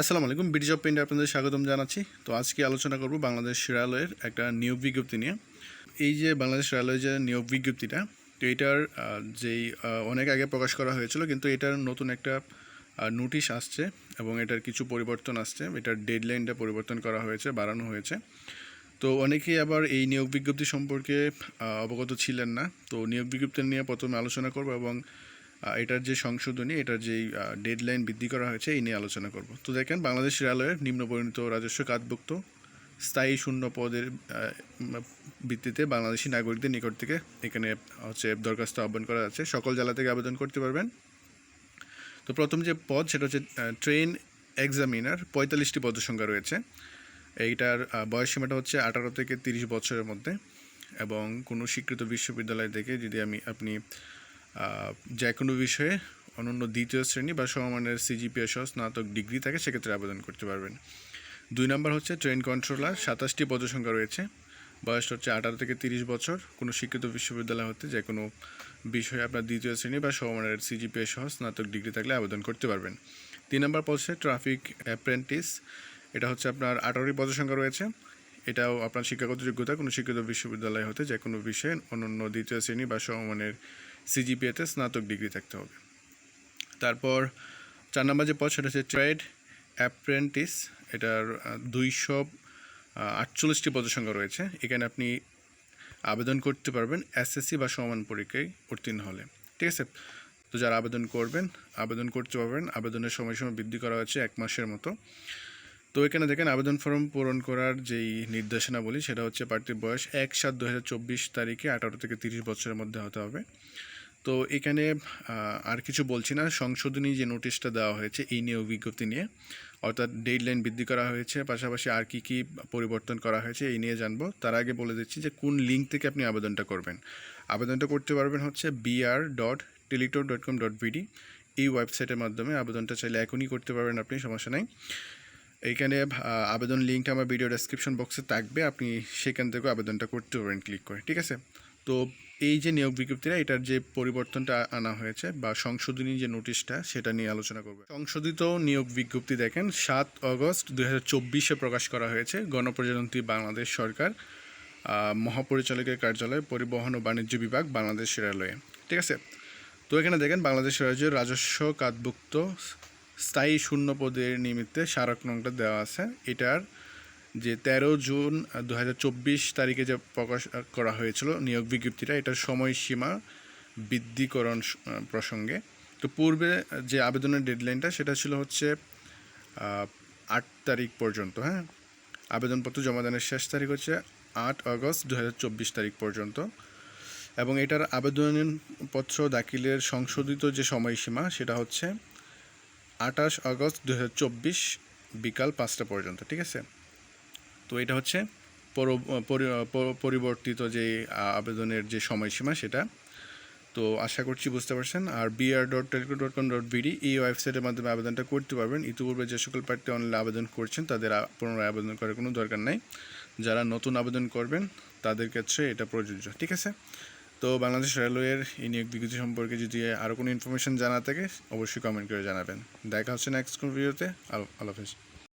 আসসালামু আলাইকুম BD job পেন্টে আপনাদের স্বাগতম জানাচ্ছি। তো আজকে আলোচনা করব বাংলাদেশ রেলওয়ের একটা নিয়োগ বিজ্ঞপ্তি নিয়ে। এই যে বাংলাদেশ রেলওয়ে যে নিয়োগ বিজ্ঞপ্তিটা, তো এটার যেই অনেক আগে প্রকাশ করা হয়েছিল, কিন্তু এটার নতুন একটা নোটিশ আসছে এবং এটার কিছু পরিবর্তন আসছে। এটার ডেডলাইনটা পরিবর্তন করা হয়েছে, বাড়ানো হয়েছে। তো অনেকেই আবার এই নিয়োগ বিজ্ঞপ্তি সম্পর্কে অবগত ছিলেন না। তো নিয়োগ বিজ্ঞপ্তি নিয়ে প্রথমে আলোচনা করব এবং এটার যে সংশোধনী, এটার যেই ডেডলাইন বৃদ্ধি করা হয়েছে, এই নিয়ে আলোচনা করব। তো দেখেন, বাংলাদেশ রেলওয়ের নিম্নবর্ণিত রাজস্ব কাতভুক্ত স্থায়ী শূন্য পদের ভিত্তিতে বাংলাদেশি নাগরিকদের নিকট থেকে এখানে হচ্ছে দরখাস্ত আহ্বান করা আছে। সকল জেলা থেকে আবেদন করতে পারবেন। তো প্রথম যে পদ, সেটা হচ্ছে ট্রেন এক্সামিনার পঁয়তাল্লিশটি পদের সংখ্যা রয়েছে। এইটার বয়সসীমাটা হচ্ছে আঠারো থেকে তিরিশ বছরের মধ্যে। এবং কোনো স্বীকৃত বিশ্ববিদ্যালয় থেকে যদি আমি, আপনি যে কোনো বিষয়ে অনন্য দ্বিতীয় শ্রেণি বা সমমানের সিজিপিএ সহ স্নাতক ডিগ্রি থাকে, সেক্ষেত্রে আবেদন করতে পারবেন। দুই নম্বর হচ্ছে ট্রেন কন্ট্রোলার, সাতাশটি পদসংখ্যা রয়েছে। বয়সটা হচ্ছে আঠারো থেকে তিরিশ বছর। কোনো শিক্ষিত বিশ্ববিদ্যালয় হতে যে কোনো বিষয়ে আপনার দ্বিতীয় শ্রেণি বা সমমানের সিজিপিএ সহ স্নাতক ডিগ্রি থাকলে আবেদন করতে পারবেন। তিন নম্বর পদ হচ্ছে ট্রাফিক অ্যাপ্রেন্টিস। এটা হচ্ছে আপনার আঠারোটি পদসংখ্যা রয়েছে। এটাও আপনার শিক্ষাগত যোগ্যতা, কোনো শিক্ষিত বিশ্ববিদ্যালয় হতে যে কোনো বিষয়ে অনন্য দ্বিতীয় শ্রেণি বা সমমানের সিজিপিএতে স্নাতক ডিগ্রি থাকতে হবে। তারপর চার নম্বর যে পদ, সেটা হচ্ছে ট্রেড অ্যাপ্রেন্টিস এটার দুইশো আটচল্লিশটি পদসংখ্যা রয়েছে। এখানে আপনি আবেদন করতে পারবেন এসএসসি বা সমান পরীক্ষায় উত্তীর্ণ হলে। ঠিক আছে? তো যারা আবেদন করবেন, আবেদন করতে পারবেন। আবেদনের সময়সীমা বৃদ্ধি করা হয়েছে এক মাসের মতো। তো এখানে দেখেন, আবেদন ফর্ম পূরণ করার যেই নির্দেশনা বলি সেটা হচ্ছে প্রার্থীর বয়স এক সাত দু তারিখে আঠারো থেকে তিরিশ বছরের মধ্যে হতে হবে। তো এখানে আর কিছু বলছি না। সংশোধনী যে নোটিশটা দেওয়া হয়েছে, এই নিয়ে বিজ্ঞপ্তি নিয়ে, অর্থাৎ ডেডলাইন বৃদ্ধি করা হয়েছে, পাশাপাশি আর কি কি পরিবর্তন করা হয়েছে, এই নিয়ে জানব। তার আগে বলে দিচ্ছি যে, কোন লিঙ্ক থেকে আপনি আবেদনটা করবেন? আবেদনটা করতে পারবেন হচ্ছে BR dot Teletalk dot com dot BD এই ওয়েবসাইটের মাধ্যমে। আবেদনটা চাইলে এখনই করতে পারবেন আপনি, সমস্যা নাই। এইখানে আবেদন লিঙ্কটা আমার ভিডিও ডেসক্রিপশন বক্সে থাকবে। আপনি সেখান থেকেও আবেদনটা করতে পারবেন ক্লিক করে। ঠিক আছে? তো এই যে নিয়োগ বিজ্ঞপ্তিটা, এটার যে পরিবর্তনটা আনা হয়েছে বা সংশোধনী যে নোটিশটা, সেটা নিয়ে আলোচনা করবে। সংশোধিত নিয়োগ বিজ্ঞপ্তি দেখেন, সাত অগস্ট দুই চব্বিশে প্রকাশ করা হয়েছে। গণপ্রজাতন্ত্রী বাংলাদেশ সরকার মহাপরিচালকের কার্যালয়, পরিবহন ও বাণিজ্য বিভাগ, বাংলাদেশ রেলওয়ে। ঠিক আছে? তো এখানে দেখেন, বাংলাদেশ রাজ্যের রাজস্ব কাতভুক্ত স্থায়ী শূন্য পদের নিমিত্তে স্মারক নংটা দেওয়া আছে। এটার যে তেরো জুন দু হাজার চব্বিশ তারিখে যে প্রকাশ করা হয়েছিল নিয়োগ বিজ্ঞপ্তিটা, এটার সময়সীমা বৃদ্ধিকরণ প্রসঙ্গে। তো পূর্বে যে আবেদনের ডেডলাইনটা, সেটা ছিল হচ্ছে আট তারিখ পর্যন্ত হ্যাঁ? আবেদনপত্র জমা দানের শেষ তারিখ হচ্ছে আট আগস্ট দু হাজার চব্বিশ তারিখ পর্যন্ত। এবং এটার আবেদনপত্র দাখিলের সংশোধিত যে সময়সীমা, সেটা হচ্ছে আঠাশ আগস্ট দু হাজার চব্বিশ বিকাল পাঁচটা পর্যন্ত, ঠিক আছে? তো এটা হচ্ছে পরিবর্তিত যে আবেদনের যে সময়সীমা সেটা। তো আশা করছি বুঝতে পারছেন। আর BR dot teleco dot com dot BD এই ওয়েবসাইটের মাধ্যমে আবেদনটা করতে পারবেন। ইতিপূর্বে যে সকল প্রার্থী অনলাইনে আবেদন করছেন, তাদের পুনরায় আবেদন করার কোনো দরকার নাই। যারা নতুন আবেদন করবেন, তাদের ক্ষেত্রে এটা প্রযোজ্য, ঠিক আছে? তো বাংলাদেশ রেলওয়ের এই নিয়োগ বিজ্ঞপ্তি সম্পর্কে যদি আরও কোনো ইনফরমেশন জানা থাকে, অবশ্যই কমেন্ট করে জানাবেন। দেখা হচ্ছে নেক্সট কোন ভিডিওতে আল্লাহ হাফেজ।